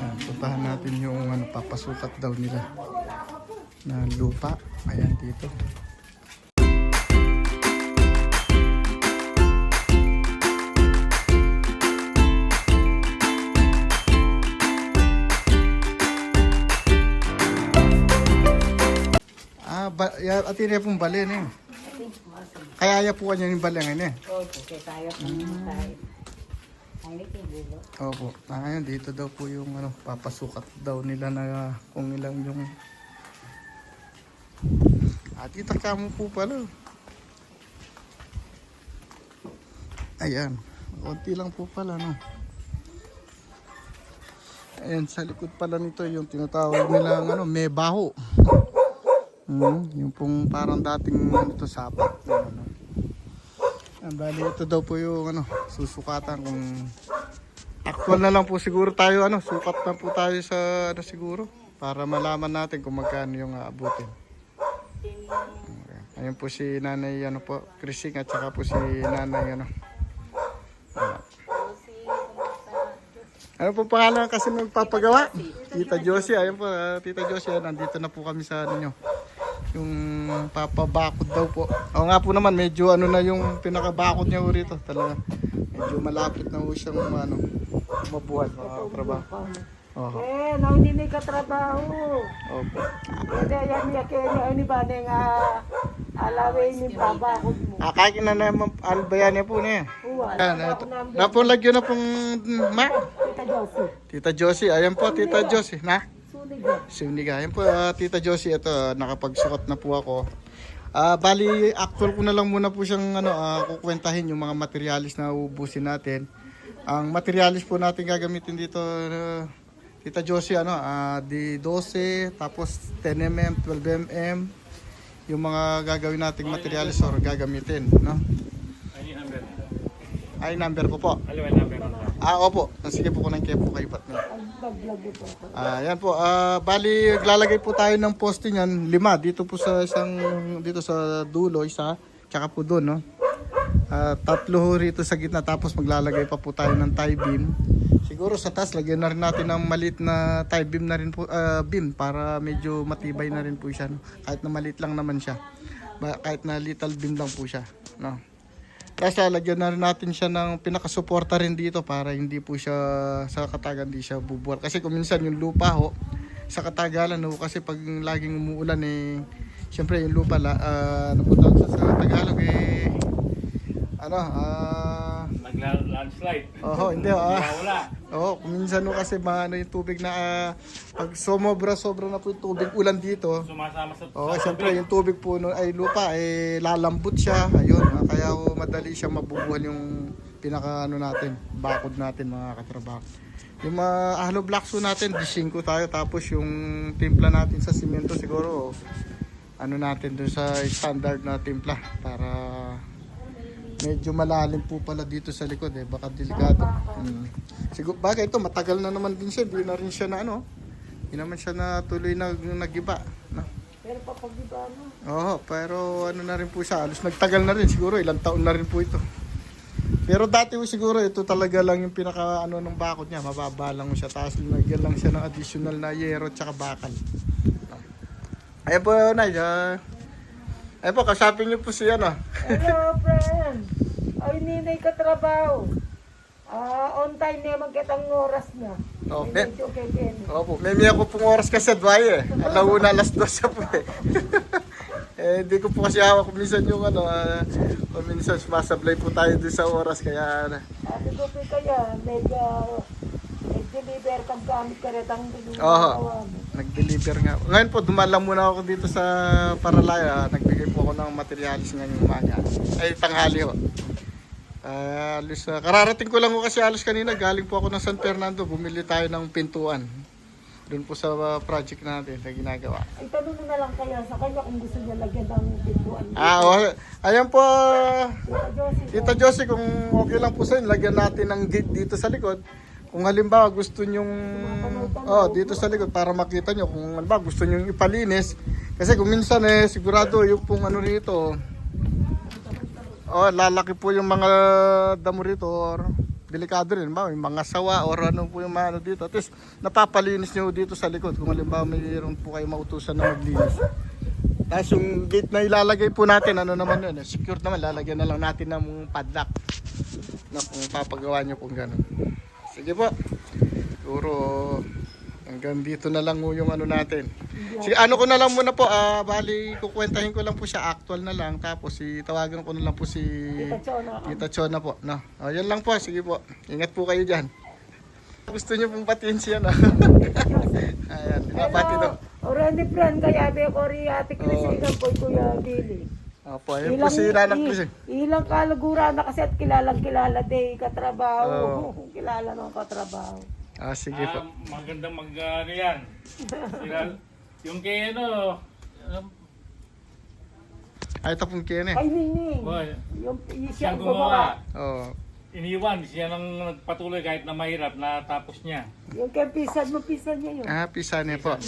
Ayan, puntahan natin yung ano, papasukat daw nila na lupa. Ayan dito. Ah, ba, ya, atin niya pong balin eh. Kaya ya po kanya yung balangan eh. Opo, kaya tayo tibulo. Opo. Ngayon, dito daw po yung ano, papasukat daw nila na kung ilang yung... At itaka mo po pala. Ayan. Konti lang po pala, no? Ayan, sa likod pala nito yung tinatawag nilang ano, may baho. Hmm, yung pong parang dating ano to sapat. Ano. Ang bali ito daw po yung ano, susukatan kung Actual na lang po siguro tayo ano, sukat na po tayo sa ano siguro para malaman natin kung magkano yung aabutin. Ayun po si Nanay ano po, Krising at saka po si Nanay ano. Ayan. Ano po pangalan kasi nagpapagawa? Tita Josie, ayun po, ah, Tita Josie, ah, nandito na po kami sa ano nyo. Yung papabakod daw po. Oo nga po naman, medyo ano na yung pinakabakod niya rito. Talaga, medyo malapit na po siyang ano, mabuhay, makatrabaho. Oo. Eh, na hindi may katrabaho. Opo. Hindi, yan niya kaya ni ba nga alawin ni babakod mo. Ah, kaya na naman albayan niya po niya. Ayan, ito. Napulag yun na pong ma. Tita Josie. Tita Josie, ayan po, Tita Josie. Na? Sunig na. Sunig ayan po, ah, Tita Josie, ito, ah, nakapagsukat na po ako. Ah, bali, actual ko na lang muna po siyang ano, ah, kukwentahin yung mga materialis na uubusin natin. Ang materialis po natin gagamitin dito, ah, Tita Josie, ano, ah, di 12, tapos 10mm, 12mm, yung mga gagawin nating materialis or gagamitin, no? Ay, number ko po. Ah, opo. Sige po ko ng kepo kayo. Ang naglag ito. Ah, yan po. Ah, bali, lalagay po tayo ng poste niyan, lima dito po sa isang dito sa dulo isa, tsaka po doon, no. Ah, tatlo rito sa gitna tapos maglalagay pa po tayo ng tie beam. Siguro sa taas lagyan na rin natin ng maliit na tie beam na rin po ah, beam para medyo matibay na rin po siya, no. Kahit na maliit lang naman siya. Ba, kahit na little beam lang po siya, no. Tapos lalagyan na rin natin siya ng pinakasuporta rin dito para hindi po siya sa katagan hindi siya bubuwal. Kasi kung minsan yung lupa ho, sa katagalan ho, kasi pag laging umuulan eh, syempre yung lupa, la, ah, ano po tawag sa, sa Tagalog eh, ano, ah, Nagla-landslide. oho, hindi ah, Wala. Oo, kung minsan no kasi maano yung tubig na ah, pag sumobra sobra na po yung tubig ulan dito. Sumasama sa... Oo, syempre yung tubig po no, ay lupa eh lalambot siya. Ayun, ah, kaya ho, madali siya mabubuhan yung pinaka ano natin, bakod natin mga katrabaho. Yung mga hollow blocks natin, di 5 tayo tapos yung timpla natin sa simento siguro ano natin dun sa standard na timpla para medyo malalim po pala dito sa likod eh baka delikado mm. siguro bagay ito matagal na naman din siya hindi na rin siya na ano hindi naman siya na tuloy na nagiba no? Pero kapag di ba ano? Oo, pero ano na rin po siya, halos nagtagal na rin siguro, ilang taon na rin po ito. Pero dati po siguro ito talaga lang yung pinaka ano ng bakod niya, mababa lang siya, tapos lagyan lang siya ng additional na yero at saka bakal. Ayan po, Nay. Uh, ayan po, kasapin niyo po siya, no? Hello, friend. Ay, ninay katrabaho. Ah, on time na magkatang oras na. Oh, Ay, me- medyo kay. Opo, may miya ko pong oras kasi dwaye eh. Alauna, alas 12 po eh. eh, hindi ko po kasi hawak kung minsan yung ano, uh, kung minsan sumasablay po tayo doon sa oras, kaya ano. Ko pa kaya, medyo nag-deliver kang gamit ka rin ang Oo. Nag-deliver nga. Ngayon po, dumalang muna ako dito sa Paralaya. Nagbigay po ako ng materialis ngayong umaga. Ay, tanghali ho. Ah, alis, ah, kararating ko lang ko kasi alos kanina. Galing po ako ng San Fernando. Bumili tayo ng pintuan. Doon po sa ah, project natin na ginagawa. Ay, tanong na lang kaya sa kanya kung gusto niya lagyan ng pintuan. Ah, oh, ayan po. Tita Josie, Tita Josie, kung okay lang po sa inyo, lagyan natin ng gate dito sa likod. Kung halimbawa gusto nyong oh, dito sa likod para makita nyo kung halimbawa gusto nyong ipalinis. Kasi kung minsan eh, sigurado yung pong ano rito, oh, lalaki po yung mga damo rito or delikado rin ba, may mga sawa or ano po yung mga ano dito. At least napapalinis nyo dito sa likod kung halimbawa mayroon po kayo mautusan na maglinis. Tapos yung gate na ilalagay po natin, ano naman yun, eh, secure naman, lalagyan na lang natin ng padlock na kung papagawa nyo kung gano'n. Sige po, siguro hanggang dito na lang yung ano natin. Sige, ano ko na lang muna po, ah, bali kukwentahin ko lang po siya, actual na lang, tapos si tawagan ko na lang po si. Tita Chona po. No. O, yan lang po, sige po. Ingat po kayo dyan. Gusto niyo pong patiin siya, no? Ayan, binabati daw. Orani friend kaya be ko ri ate Chris Oo. ilang po kuya Billy. Opo, ayun po si Nanang Chris. eh. Ilang kalugura na kasi at kilalang kilala day katrabaho. Oo. kilala ng katrabaho. Ah, sige po. Ah, magandang mag ano yan. Sila- yung kay ano, um, Ay, ito pong kene. Ay Nining. boy, Yung siya siya gumawa. gumawa. Oh. Iniwan, siya nang nagpatuloy kahit na mahirap na tapos niya. Yung kay pisan mo pisan niya yun. Ah, pisa niya po.